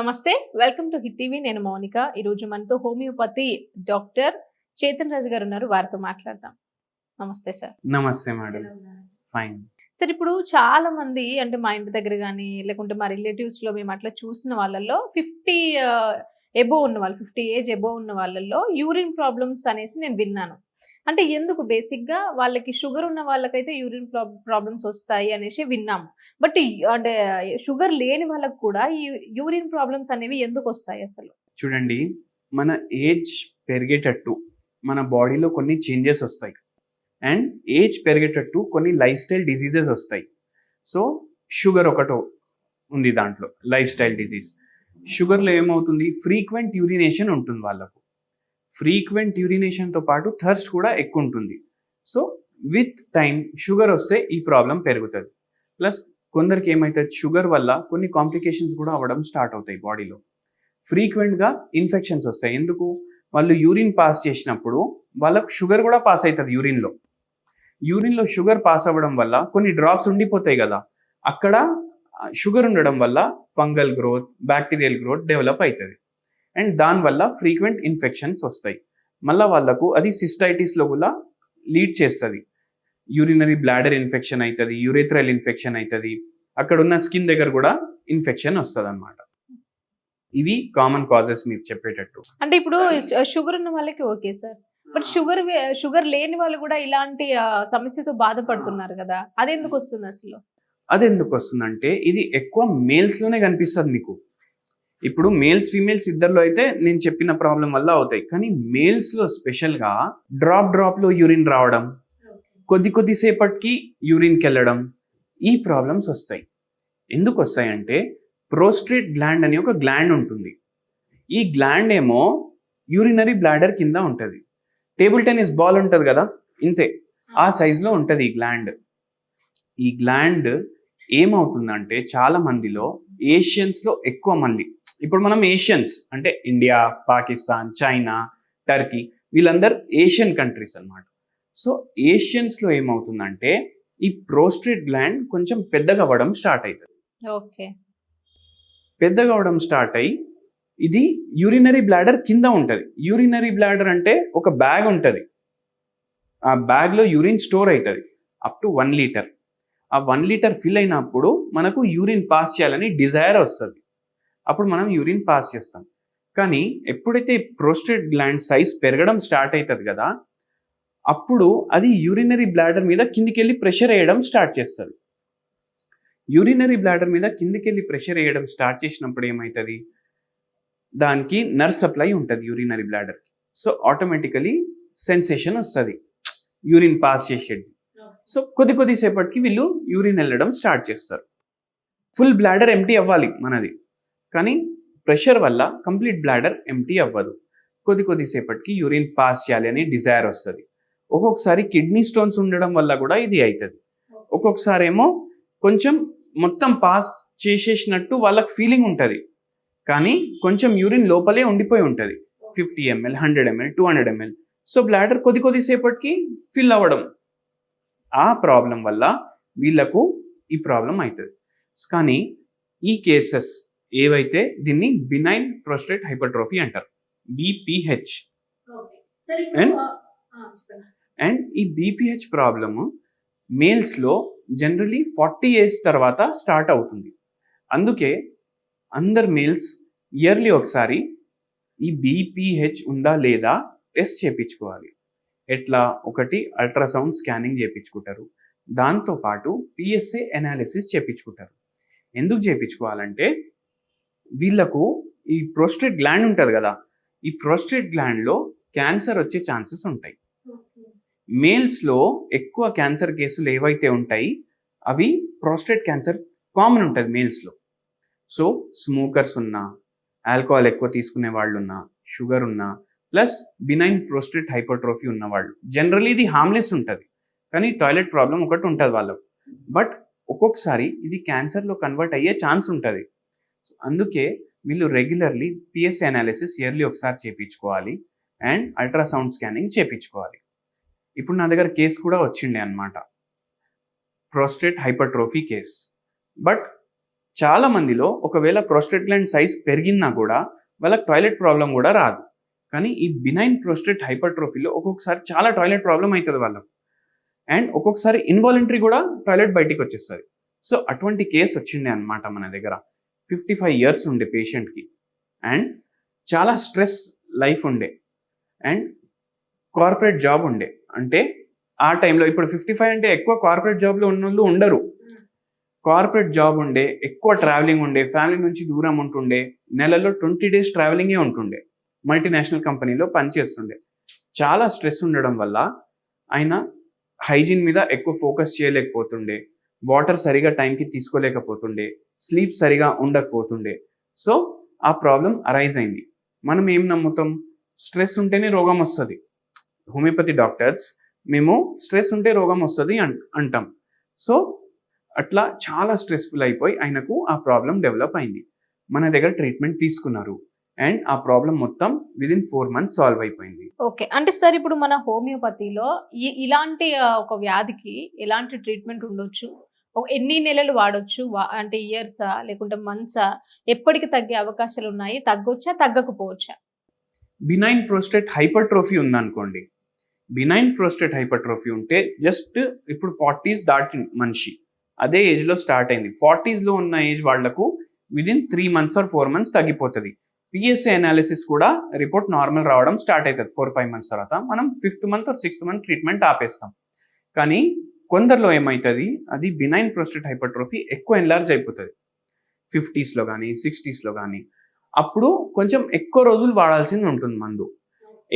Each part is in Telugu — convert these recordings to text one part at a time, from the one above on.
నమస్తే వెల్కమ్ టు హిట్ టీవీ. నేను మౌనిక. ఈ రోజు మనతో హోమియోపతి డాక్టర్ చేతన్ రాజు గారు ఉన్నారు. వారితో మాట్లాడదాం. నమస్తే సార్. నమస్తే మేడం. ఫైన్. సార్ ఇప్పుడు చాలా మంది అంటే మా ఇంటి దగ్గర కానీ లేకుంటే మా రిలేటివ్స్లో మేము అట్లా చూసిన వాళ్ళల్లో ఫిఫ్టీ ఎబో ఉన్న వాళ్ళు ఫిఫ్టీ ఏజ్ ఎబో ఉన్న వాళ్ళల్లో యూరిన్ ప్రాబ్లమ్స్ అనేసి నేను విన్నాను. అంటే ఎందుకు? బేసిక్గా వాళ్ళకి షుగర్ ఉన్న వాళ్ళకైతే యూరిన్ ప్రాబ్లమ్స్ వస్తాయి అనేసి విన్నాము. బట్ అంటే షుగర్ లేని వాళ్ళకు కూడా ఈ యూరిన్ ప్రాబ్లమ్స్ అనేవి ఎందుకు వస్తాయి అసలు? చూడండి మన ఏజ్ పెరిగేటట్టు మన బాడీలో కొన్ని చేంజెస్ వస్తాయి. అండ్ ఏజ్ పెరిగేటట్టు కొన్ని లైఫ్ స్టైల్ డిసీజెస్ వస్తాయి. సో షుగర్ ఒకటో ఉంది దాంట్లో లైఫ్ స్టైల్ డిసీజ్. షుగర్లో ఏమవుతుంది? ఫ్రీక్వెంట్ యూరినేషన్ ఉంటుంది వాళ్ళకు. ఫ్రీక్వెంట్ యూరినేషన్తో పాటు థర్స్ట్ కూడా ఎక్కువ ఉంటుంది. సో విత్ టైం షుగర్ వస్తే ఈ ప్రాబ్లం పెరుగుతుంది. ప్లస్ కొందరికి ఏమవుతుంది షుగర్ వల్ల కొన్ని కాంప్లికేషన్స్ కూడా అవ్వడం స్టార్ట్ అవుతాయి బాడీలో. ఫ్రీక్వెంట్గా ఇన్ఫెక్షన్స్ వస్తాయి. ఎందుకు? వాళ్ళు యూరిన్ పాస్ చేసినప్పుడు వాళ్ళకు షుగర్ కూడా పాస్ అవుతుంది యూరిన్లో. యూరిన్లో షుగర్ పాస్ అవ్వడం వల్ల కొన్ని డ్రాప్స్ ఉండిపోతాయి కదా. అక్కడ షుగర్ ఉండడం వల్ల fungal growth bacterial growth develop అవుతుంది. అండ్ దానివల్ల ఫ్రీక్వెంట్ ఇన్ఫెక్షన్స్ వస్తాయి. మళ్ళీ వాళ్ళకు అది సిస్టైటిస్లో కూడా లీడ్ చేస్తుంది. యూరినరీ బ్లాడర్ ఇన్ఫెక్షన్ అవుతుంది యూరేథ్రల్ ఇన్ఫెక్షన్ అవుతుంది అక్కడ ఉన్న స్కిన్ దగ్గర కూడా ఇన్ఫెక్షన్ వస్తుంది అనమాట ఇవి కామన్ కాజెస్ మీరు చెప్పేటట్టు. అంటే ఇప్పుడు షుగర్ ఉన్న వాళ్ళకి okay sir. But sugar sugar లేని వాళ్ళు కూడా ఇలాంటి సమస్యతో బాధపడుతున్నారు కదా. అది ఎందుకు వస్తుంది అసలు? అది ఎందుకు వస్తుందంటే ఇది ఎక్కువ మేల్స్లోనే కనిపిస్తుంది మీకు. ఇప్పుడు మేల్స్ ఫీమేల్స్ ఇద్దరిలో అయితే నేను చెప్పిన ప్రాబ్లం వల్ల అవుతాయి. కానీ మేల్స్లో స్పెషల్గా డ్రాప్ డ్రాప్లో యూరిన్ రావడం కొద్ది కొద్దిసేపటికి యూరిన్కి వెళ్ళడం ఈ ప్రాబ్లమ్స్ వస్తాయి. ఎందుకు వస్తాయంటే ప్రోస్ట్రేట్ గ్లాండ్ అని ఒక గ్లాండ్ ఉంటుంది. ఈ గ్లాండ్ ఏమో యూరినరీ బ్లాడర్ కింద ఉంటుంది. టేబుల్ టెన్నిస్ బాల్ ఉంటుంది కదా? ఇంతే. ఆ సైజులో ఉంటుంది ఈ గ్లాండ్ ఈ గ్లాండ్ ఏమవుతుందంటే చాలా మందిలో ఏషియన్స్లో ఎక్కువ మంది ఇప్పుడు మనం ఏషియన్స్ అంటే ఇండియా పాకిస్తాన్ చైనా టర్కీ వీళ్ళందరూ ఏషియన్ కంట్రీస్ అన్నమాట. సో ఏషియన్స్లో ఏమవుతుందంటే ఈ ప్రోస్ట్రేట్ గ్లాండ్ కొంచెం పెద్దగా అవ్వడం స్టార్ట్ అవుతుంది ఓకే. పెద్దగా అవడం స్టార్ట్ అయ్యి ఇది యూరినరీ బ్లాడర్ కింద ఉంటుంది. యూరినరీ బ్లాడర్ అంటే ఒక బ్యాగ్ ఉంటుంది. ఆ బ్యాగ్లో యూరిన్ స్టోర్ అవుతుంది అప్ టు వన్ లీటర్ ఆ వన్ లీటర్ ఫిల్ అయినప్పుడు మనకు యూరిన్ పాస్ చేయాలని డిజైర్ వస్తుంది. అప్పుడు మనం యూరిన్ పాస్ చేస్తాం. కానీ ఎప్పుడైతే ప్రోస్టేట్ గ్లాండ్ సైజ్ పెరగడం స్టార్ట్ అవుతుంది కదా అప్పుడు అది యూరినరీ బ్లాడర్ మీద కిందికి వెళ్ళి ప్రెషర్ వేయడం స్టార్ట్ చేస్తుంది. యూరినరీ బ్లాడర్ మీద కిందికి వెళ్ళి ప్రెషర్ వేయడం స్టార్ట్ చేసినప్పుడు ఏమవుతుంది దానికి నర్ సప్లై ఉంటుంది యూరినరీ బ్లాడర్కి సో ఆటోమేటికలీ సెన్సేషన్ వస్తుంది. యూరిన్ పాస్ చేసేది. సో కొద్ది కొద్దిసేపటికి వీళ్ళు యూరిన్ వెళ్ళడం స్టార్ట్ చేస్తారు. ఫుల్ బ్లాడర్ ఎంటీ అవ్వాలి మనది. కానీ ప్రెషర్ వల్ల కంప్లీట్ బ్లాడర్ ఎంటీ అవ్వదు. కొద్ది కొద్దిసేపటికి యూరిన్ పాస్ చేయాలి అని డిజైర్ వస్తుంది. ఒక్కొక్కసారి కిడ్నీ స్టోన్స్ ఉండడం వల్ల కూడా ఇది అవుతుంది ఒక్కొక్కసారి ఏమో కొంచెం మొత్తం పాస్ చేసేసినట్టు వాళ్ళకి ఫీలింగ్ ఉంటుంది. కానీ కొంచెం యూరిన్ లోపలే ఉండిపోయి ఉంటుంది. Fifty ML hundred ML two hundred ML. So bladder కొద్ది కొద్దిసేపటికి ఫిల్ అవ్వడం. ఆ ప్రాబ్లం వల్ల వీళ్ళకు ఈ ప్రాబ్లం అవుతుంది కానీ ఈ కేసెస్ ఏవైతే దీన్ని బినైన్ ప్రోస్టేట్ హైపర్ట్రోఫీ అంటారు. BPH And? అండ్ ఈ బీపీహెచ్ ప్రాబ్లము మేల్స్లో జనరలీ ఫార్టీ ఇయర్స్ తర్వాత స్టార్ట్ అవుతుంది. అందుకే అందరు మేల్స్ ఇయర్లీ ఒకసారి ఈ బీపీహెచ్ ఉందా లేదా టెస్ట్ చేయించుకోవాలి ఎట్లా? ఒకటి అల్ట్రాసౌండ్ స్కానింగ్ చేయించుకుంటారు దాంతోపాటు పిఎస్ఏ అనాలిసిస్ చేయించుకుంటారు ఎందుకు చేయించుకోవాలంటే వీళ్ళకు ఈ ప్రోస్టేట్ గ్లాండ్ ఉంటుంది కదా ఈ ప్రోస్టేట్ గ్లాండ్లో క్యాన్సర్ వచ్చే ఛాన్సెస్ ఉంటాయి. మేల్స్లో ఎక్కువ క్యాన్సర్ కేసులు ఏవైతే ఉంటాయి అవి ప్రోస్టేట్ క్యాన్సర్ కామన్ ఉంటుంది మేల్స్లో సో స్మోకర్స్ ఉన్నా ఆల్కహాల్ ఎక్కువ తీసుకునే వాళ్ళు ఉన్నా షుగర్ ఉన్నా ప్లస్ బినైన్ ప్రోస్టేట్ హైపర్ట్రోఫీ ఉన్న వాళ్ళు ఇది హామ్లెస్ ఉంటుంది. కానీ టాయిలెట్ ప్రాబ్లం ఒకటి ఉంటుంది వాళ్ళకు. బట్ ఒక్కొక్కసారి ఇది క్యాన్సర్లో కన్వర్ట్ అయ్యే ఛాన్స్ ఉంటుంది. అందుకే వీళ్ళు రెగ్యులర్లీ పిఎస్ఏ అనాలిసిస్ ఇయర్లీ ఒకసారి చేయించుకోవాలి అండ్ అల్ట్రాసౌండ్ స్కానింగ్ చేయించుకోవాలి ఇప్పుడు నా దగ్గర కేసు కూడా వచ్చిండే అనమాట ప్రోస్టేట్ హైపర్ట్రోఫీ కేస్ బట్ చాలా మందిలో ఒకవేళ ప్రోస్టేట్ గ్లాండ్ సైజ్ పెరిగినా కూడా వాళ్ళకి టాయిలెట్ ప్రాబ్లం కూడా రాదు. కానీ ఈ బినైన్ ప్రోస్టేట్ హైపర్ట్రోఫీలో ఒక్కొక్కసారి చాలా టాయిలెట్ ప్రాబ్లం అవుతుంది వాళ్ళకు. అండ్ ఒక్కొక్కసారి ఇన్వాలంటరీ కూడా టాయిలెట్ బయటికి వచ్చేస్తుంది. సో అటువంటి కేసు వచ్చిండే అనమాట మన దగ్గర. ఫిఫ్టీ ఫైవ్ ఇయర్స్ ఉండే పేషెంట్కి. అండ్ చాలా స్ట్రెస్ లైఫ్ ఉండే. అండ్ కార్పొరేట్ జాబ్ ఉండే. అంటే ఆ టైంలో ఇప్పుడు ఫిఫ్టీ ఫైవ్ అంటే ఎక్కువ కార్పొరేట్ జాబ్లో ఉన్న వాళ్ళు ఉండరు. కార్పొరేట్ జాబ్ ఉండే ఎక్కువ ట్రావెలింగ్ ఉండే ఫ్యామిలీ నుంచి దూరం ఉంటుండే నెలలో ట్వంటీ డేస్ ట్రావెలింగే ఉంటుండే. మల్టీనేషనల్ కంపెనీలో పనిచేస్తుండే. చాలా స్ట్రెస్ ఉండడం వల్ల ఆయన హైజీన్ మీద ఎక్కువ ఫోకస్ చేయలేకపోతుండే. వాటర్ సరిగా టైంకి తీసుకోలేకపోతుండే. స్లీప్ సరిగా ఉండకపోతుండే. సో ఆ ప్రాబ్లం అరైజ్ అయింది. మనం ఏం నమ్ముతాం? స్ట్రెస్ ఉంటేనే రోగం వస్తుంది. హోమియోపతి డాక్టర్స్ మేము స్ట్రెస్ ఉంటే రోగం వస్తుంది అన్- అంటాం. సో అట్లా చాలా స్ట్రెస్ఫుల్ అయిపోయి ఆయనకు ఆ ప్రాబ్లం డెవలప్ అయింది. మన దగ్గర ట్రీట్మెంట్ తీసుకున్నారు. అండ్ ఆ ప్రాబ్లం మొత్తం విదిన్ ఫోర్ మంత్స్ సాల్వ్ అయిపోయింది. ఓకే అంటే సార్ ఇప్పుడు మన హోమియోపతిలో ఇలాంటి ఒక వ్యాధికి ఎలాంటి ట్రీట్మెంట్ ఉండొచ్చు? ఎన్ని నెలలు వాడొచ్చు? వా- అంటే ఇయర్సా? లేకుంటే మంత్సా? ఎప్పటికి తగ్గే అవకాశాలు ఉన్నాయి తగ్గొచ్చా? తగ్గకపోవచ్చా? బినైన్ ప్రోస్టేట్ హైపర్ట్రోఫీ ఉందనుకోండి. బినైన్ ప్రోస్టేట్ హైపర్ట్రోఫీ ఉంటే జస్ట్ ఇప్పుడు ఫార్టీస్ దాటి మనిషి. అదే ఏజ్లో స్టార్ట్ అయింది. ఫార్టీస్లో ఉన్న ఏజ్ వాళ్ళకు within three months or four months తగ్గిపోతుంది. పిఎస్ఏ అనాలిసిస్ కూడా రిపోర్ట్ నార్మల్ రావడం స్టార్ట్ అవుతుంది ఫోర్ ఫైవ్ మంత్స్ తర్వాత మనం fifth month or sixth month treatment ఆపేస్తాం. కానీ కొందరిలో ఏమవుతుంది అది బినైన్ ప్రోస్టేట్ హైపర్ట్రోఫీ ఎక్కువ ఎన్లార్జ్ అయిపోతుంది. ఫిఫ్టీస్లో కానీ సిక్స్టీస్లో కానీ అప్పుడు కొంచెం ఎక్కువ రోజులు వాడాల్సింది ఉంటుంది మందు.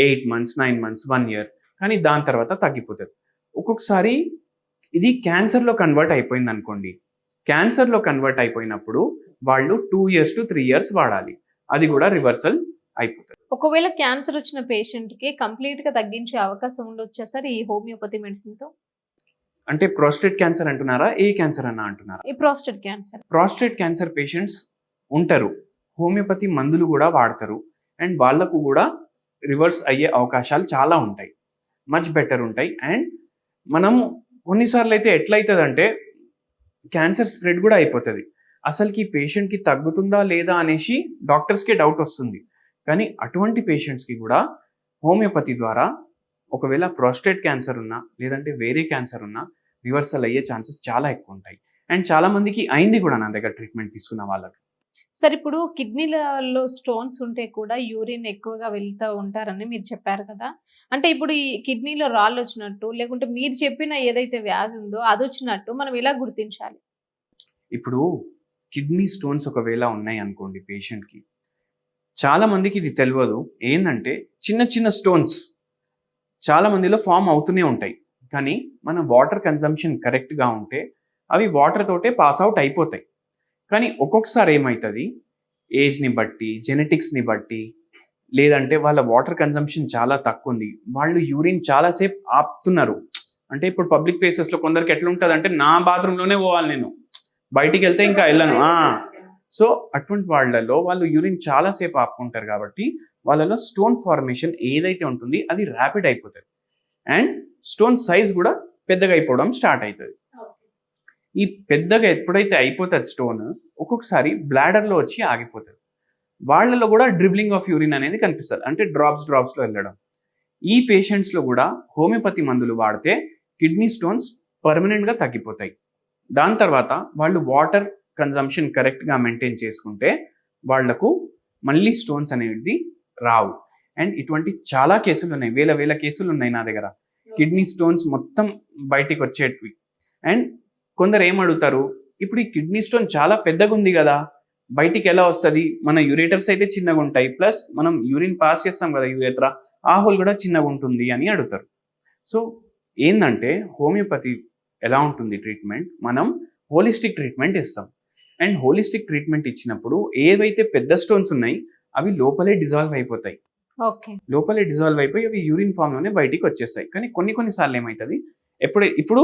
Eight months nine months one year కానీ దాని తర్వాత తగ్గిపోతుంది. ఒక్కొక్కసారి ఇది క్యాన్సర్లో కన్వర్ట్ అయిపోయింది అనుకోండి. క్యాన్సర్లో కన్వర్ట్ అయిపోయినప్పుడు వాళ్ళు two years to three years వాడాలి. అది కూడా రివర్సల్ అయిపోతుంది. ఒకవేళ క్యాన్సర్ వచ్చిన పేషెంట్కి కంప్లీట్గా తగ్గించే అవకాశం ఉండొచ్చా సార్ ఈ హోమియోపతి మెడిసిన్తో అంటే ప్రోస్టేట్ క్యాన్సర్ అంటున్నారా? ఏ క్యాన్సర్ అన్న అంటున్నారా? ఈ prostate cancer prostate cancer patients ఉంటారు. హోమియోపతి మందులు కూడా వాడతారు. అండ్ వాళ్ళకు కూడా రివర్స్ అయ్యే అవకాశాలు చాలా ఉంటాయి. మచ్ బెటర్ ఉంటాయి. అండ్ మనము కొన్నిసార్లు అయితే ఎట్లయితుందంటే క్యాన్సర్ స్ప్రెడ్ కూడా అయిపోతుంది. అసలుకి పేషెంట్కి తగ్గుతుందా లేదా అనేసి డాక్టర్స్కే డౌట్ వస్తుంది. కానీ అటువంటి పేషెంట్స్కి కూడా హోమియోపతి ద్వారా ఒకవేళ ప్రోస్టేట్ క్యాన్సర్ ఉన్నా లేదంటే వేరే క్యాన్సర్ ఉన్నా రివర్సల్ అయ్యే ఛాన్సెస్ చాలా ఎక్కువ ఉంటాయి. అండ్ చాలా మందికి అయింది కూడా నా దగ్గర ట్రీట్మెంట్ తీసుకున్న వాళ్ళకి. సార్ ఇప్పుడు కిడ్నీలలో స్టోన్స్ ఉంటే కూడా యూరిన్ ఎక్కువగా వెళ్తూ ఉంటారని మీరు చెప్పారు కదా. అంటే ఇప్పుడు ఈ కిడ్నీలో రాళ్ళు వచ్చినట్టు లేకుంటే మీరు చెప్పిన ఏదైతే వ్యాధి ఉందో అది వచ్చినట్టు మనం ఎలా గుర్తించాలి? ఇప్పుడు కిడ్నీ స్టోన్స్ ఒకవేళ ఉన్నాయి అనుకోండి పేషెంట్కి చాలా మందికి ఇది తెలియదు ఏంటంటే చిన్న చిన్న స్టోన్స్ చాలా మందిలో ఫామ్ అవుతూనే ఉంటాయి. కానీ మన వాటర్ కన్సంప్షన్ కరెక్ట్గా ఉంటే అవి వాటర్ తోటే పాస్ అవుట్ అయిపోతాయి. కానీ ఒక్కొక్కసారి ఏమవుతుంది ఏజ్ని బట్టి జెనెటిక్స్ని బట్టి లేదంటే వాళ్ళ వాటర్ కన్సంప్షన్ చాలా తక్కువ ఉంది వాళ్ళు యూరిన్ చాలాసేపు ఆపుతున్నారు. అంటే ఇప్పుడు పబ్లిక్ ప్లేసెస్లో కొందరికి ఎట్లా ఉంటుంది అంటే నా బాత్రూంలోనే పోవాలి నేను. బయటికి వెళ్తే ఇంకా వెళ్ళను. సో అటువంటి వాళ్ళలో వాళ్ళు యూరిన్ చాలాసేపు ఆపుకుంటారు కాబట్టి వాళ్ళలో స్టోన్ ఫార్మేషన్ ఏదైతే ఉంటుంది అది ర్యాపిడ్ అయిపోతుంది. అండ్ స్టోన్ సైజ్ కూడా పెద్దగా అయిపోవడం స్టార్ట్ అవుతుంది. ఈ పెద్దగా ఎప్పుడైతే అయిపోతుంది స్టోన్ ఒక్కొక్కసారి బ్లాడర్లో వచ్చి ఆగిపోతుంది. వాళ్ళలో కూడా డ్రిబ్లింగ్ ఆఫ్ యూరిన్ అనేది కనిపిస్తుంది. అంటే డ్రాప్స్ డ్రాప్స్లో వెళ్ళడం. ఈ పేషెంట్స్లో కూడా హోమియోపతి మందులు వాడితే కిడ్నీ స్టోన్స్ పర్మనెంట్గా తగ్గిపోతాయి. దాని తర్వాత వాళ్ళు వాటర్ కన్జంప్షన్ కరెక్ట్గా మెయింటైన్ చేసుకుంటే వాళ్ళకు మళ్ళీ స్టోన్స్ అనేది రావు. అండ్ ఇటువంటి చాలా కేసులు ఉన్నాయి వేల వేల కేసులు ఉన్నాయి నా దగ్గర. కిడ్నీ స్టోన్స్ మొత్తం బయటికి వచ్చేటివి. అండ్ కొందరు ఏం అడుగుతారు ఇప్పుడు ఈ కిడ్నీ స్టోన్ చాలా పెద్దగా ఉంది కదా. బయటికి ఎలా వస్తుంది? మన యూరేటర్స్ అయితే చిన్నగా ఉంటాయి. ప్లస్ మనం యూరిన్ పాస్ చేస్తాం కదా యూరేత్ర. ఆ హోల్ కూడా చిన్నగా ఉంటుంది అని అడుగుతారు. సో ఏంటంటే హోమియోపతి ఎలా ఉంటుంది ట్రీట్మెంట్? మనం హోలిస్టిక్ ట్రీట్మెంట్ ఇస్తాం. అండ్ హోలిస్టిక్ ట్రీట్మెంట్ ఇచ్చినప్పుడు ఏవైతే పెద్ద స్టోన్స్ ఉన్నాయి అవి లోపలే డిజాల్వ్ అయిపోతాయి. ఓకే. లోపలే డిజాల్వ్ అయిపోయి అవి యూరిన్ ఫామ్లోనే బయటికి వచ్చేస్తాయి. కానీ కొన్ని కొన్నిసార్లు ఏమవుతుంది ఎప్పుడు ఇప్పుడు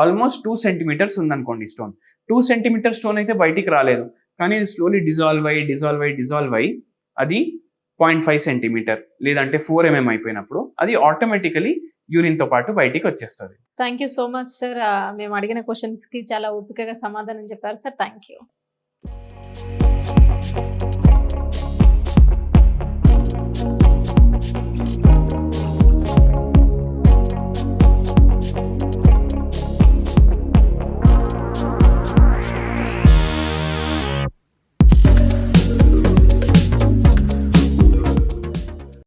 ఆల్మోస్ట్ టూ సెంటీమీటర్స్ ఉందనుకోండి స్టోన్ టూ సెంటీమీటర్ స్టోన్ అయితే బయటికి రాలేదు. కానీ స్లోలీ డిజాల్వ్ అయ్యి డిజాల్వ్ అయ్యి డిజాల్వ్ అయ్యి అది పాయింట్ ఫైవ్ సెంటీమీటర్ లేదంటే ఫోర్ ఎంఎం అయిపోయినప్పుడు అది ఆటోమేటికలీ యూరిన్తో పాటు బయటికి వచ్చేస్తుంది. Thank you so much sir మేము అడిగిన క్వశ్చన్స్కి చాలా ఓపికగా సమాధానం చెప్పారు సార్ థ్యాంక్ యూ